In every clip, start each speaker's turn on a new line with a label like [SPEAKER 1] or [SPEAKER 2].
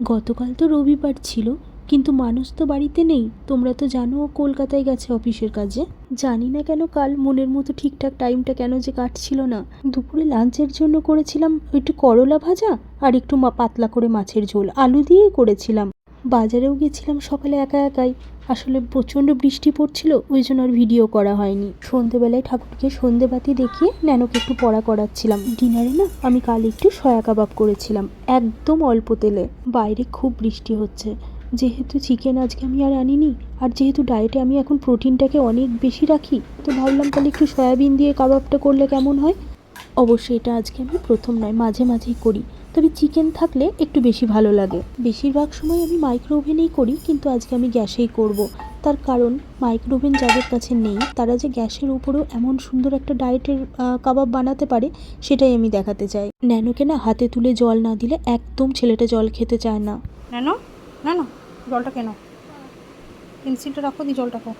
[SPEAKER 1] গতকাল তো রবিবার ছিল, কিন্তু মানুষ তো বাড়িতে নেই। তোমরা তো জানো ও কলকাতায় গেছে অফিসের কাজে। জানি না কেন কাল মনের মতো ঠিকঠাক টাইমটা কেন যে কাটছিল না। দুপুরে লাঞ্চের জন্য করেছিলাম একটু করলা ভাজা আর একটু পাতলা করে মাছের ঝোল। আলু দিয়েই করেছিলাম। বাজারেও গেছিলাম সকালে একা একাই। আসলে প্রচণ্ড বৃষ্টি পড়ছিল, ওই জন্য আর ভিডিও করা হয়নি। সন্ধেবেলায় ঠাকুরকে সন্ধেবাতি দেখিয়ে ন্যানোকে একটু পড়া করাচ্ছিলাম। ডিনারে না আমি কাল একটু সয়া কাবাব করেছিলাম, একদম অল্প তেলে। বাইরে খুব বৃষ্টি হচ্ছে। যেহেতু চিকেন আজকে আমি আর আনিনি, আর যেহেতু ডায়েটে আমি এখন প্রোটিনটাকে অনেক বেশি রাখি, তো ভাবলাম তাহলে একটু সয়াবিন দিয়ে কাবাবটা করলে কেমন হয়? অবশ্যই এটা আজকে আমি প্রথম নয়, মাঝে মাঝেই করি। তবে চিকেন থাকলে একটু বেশি ভালো লাগে। বেশিরভাগ সময় আমি মাইক্রো ওভেনেই করি, কিন্তু আজকে আমি গ্যাসেই করব। তার কারণ মাইক্রো ওভেন যাদের কাছে নেই, তারা যে গ্যাসের উপরেও এমন সুন্দর একটা ডায়েটের কাবাব বানাতে পারে, সেটাই আমি দেখাতে চাই। ন্যানোকে না হাতে তুলে জল না দিলে একদম ছেলেটা জল খেতে চায় না।
[SPEAKER 2] ন্যানো? না না জলটা কেন? পেন্সিলটা রাখো দি জলটা খাও।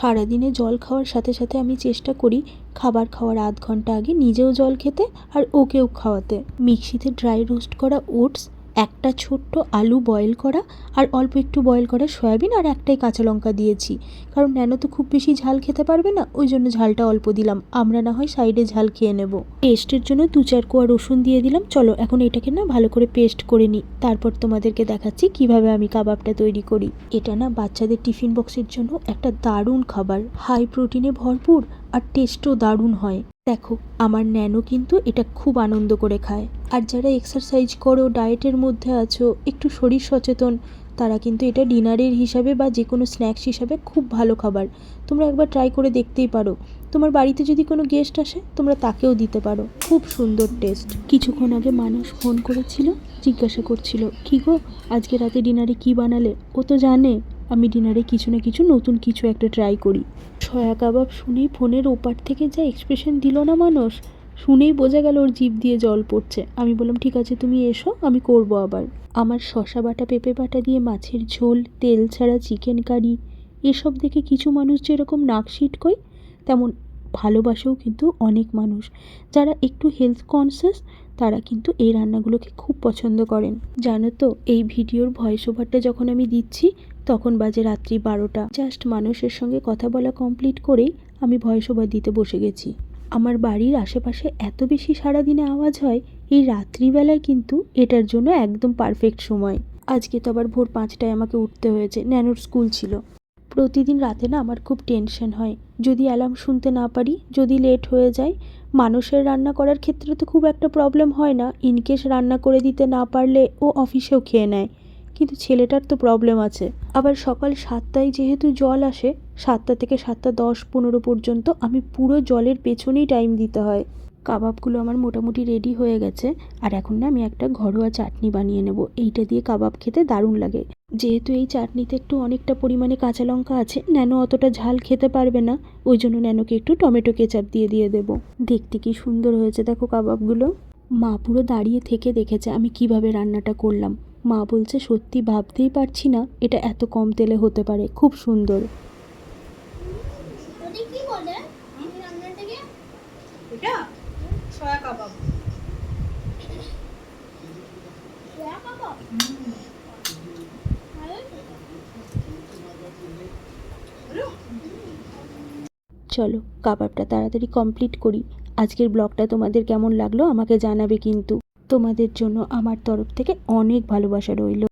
[SPEAKER 1] সারাদিনে জল খাওয়ার সাথে সাথে আমি চেষ্টা করি খাবার খাওয়ার আধ ঘণ্টা আগে নিজেও জল খেতে আর ওকেও খাওয়াতে। মিক্সিতে ড্রাই রোস্ট করা ওটস একটা ছোট্ট আলু বয়েল করা আর অল্প একটু বয়েল করা সয়াবিন আর একটাই কাঁচা লঙ্কা দিয়েছি। কারণ ন্যানো তো খুব বেশি ঝাল খেতে পারবে না, ওই জন্য ঝালটা অল্প দিলাম। আমরা না হয় সাইডে ঝাল খেয়ে নেব। টেস্টের জন্য দু চার কোয়া রসুন দিয়ে দিলাম। চলো, এখন এটাকে না ভালো করে পেস্ট করে নিই। তারপর তোমাদেরকে দেখাচ্ছি কীভাবে আমি কাবাবটা তৈরি করি। এটা না বাচ্চাদের টিফিন বক্সের জন্য একটা দারুণ খাবার। হাই প্রোটিনে ভরপুর আর টেস্টও দারুণ হয়। দেখো, আমার ন্যানো কিন্তু এটা খুব আনন্দ করে খায়। আর যারা এক্সারসাইজ করো ডায়েটের মধ্যে আছো, একটু শরীর সচেতন, তারা কিন্তু এটা ডিনারের হিসাবে বা যে কোনো স্ন্যাক্স হিসাবে খুব ভালো খাবার। তোমরা একবার ট্রাই করে দেখতেই পারো। তোমার বাড়িতে যদি কোনো গেস্ট আসে, তোমরা তাকেও দিতে পারো। খুব সুন্দর টেস্ট কিছুক্ষণ আগে মানুষ ফোন করেছিল, জিজ্ঞাসা করছিল, কি গো, আজকে রাতে ডিনারে কি বানালে? ও তো জানে। আমি ডিনারে কিছু না কিছু নতুন কিছু একটা ট্রাই করি। সয়া কাবাব শুনেই ফোনের ওপার থেকে যা এক্সপ্রেশন দিল না মানুষ, শুনেই বোঝা গেল ওর জিভ দিয়ে জল পড়ছে। আমি বললাম, ঠিক আছে, তুমি এসো, আমি করব আবার। আমার শশা বাটা, পেঁপে বাটা দিয়ে মাছের ঝোল, তেল ছাড়া চিকেন কারি এসব দেখে কিছু মানুষ যেরকম নাক সিটকোয়, তেমন ভালোবাসেও কিন্তু অনেক মানুষ। যারা একটু হেলথ কনসিয়াস তারা কিন্তু এই রান্নাগুলোকে খুব পছন্দ করেন। জানো তো, এই ভিডিওর ভয়েস ওভারটা যখন আমি দিচ্ছি তখন বাজে রাত্রি বারোটা। জাস্ট মানুষের সঙ্গে কথা বলা কমপ্লিট করেই আমি ভয়েস দিতে বসে গেছি। আমার বাড়ির আশেপাশে এত বেশি সারাদিনে আওয়াজ হয়, এই রাত্রিবেলায় কিন্তু এটার জন্য একদম পারফেক্ট সময়। আজকে তো আবার ভোর পাঁচটায় আমাকে উঠতে হয়েছে, ন্যানোর স্কুল ছিল। প্রতিদিন রাতে না আমার খুব টেনশন হয়। যদি অ্যালার্ম শুনতে না পারি, যদি লেট হয়ে যায়, মানুষের রান্না করার ক্ষেত্রে তো খুব একটা প্রবলেম হয় না। ইনকেস রান্না করে দিতে না পারলে ও অফিসেও খেয়ে নেয়। কিন্তু ছেলেটার তো প্রবলেম আছে। আবার সকাল সাতটায় যেহেতু জল আসে, সাতটা থেকে সাতটা দশ পনেরো পর্যন্ত আমি পুরো জলের পেছনেই টাইম দিতে হয়। কাবাবগুলো আমার মোটামুটি রেডি হয়ে গেছে, আর এখন না আমি একটা ঘরোয়া চাটনি বানিয়ে নেব। এইটা দিয়ে কাবাব খেতে দারুণ লাগে। যেহেতু এই চাটনিতে একটু অনেকটা পরিমাণে কাঁচা লঙ্কা আছে, ন্যানো অতটা ঝাল খেতে পারবে না, ওই জন্য ন্যানোকে একটু টমেটো কেচাপ দিয়ে দিয়ে দেবো। দেখতে কি সুন্দর হয়েছে দেখো কাবাবগুলো। মা পুরো দাঁড়িয়ে থেকে দেখেছে আমি কীভাবে রান্নাটা করলাম। মা বলছে সত্যি ভাবতেই পারছি না এটা এত কম তেলে হতে পারে খুব সুন্দর? চলো কাবাবটা তাড়াতাড়ি কমপ্লিট করি। আজকের ব্লগটা তোমাদের কেমন লাগল আমাকে জানাবে কিন্তু। তোমাদের জন্য আমার তরফ থেকে অনেক ভালোবাসা রইল।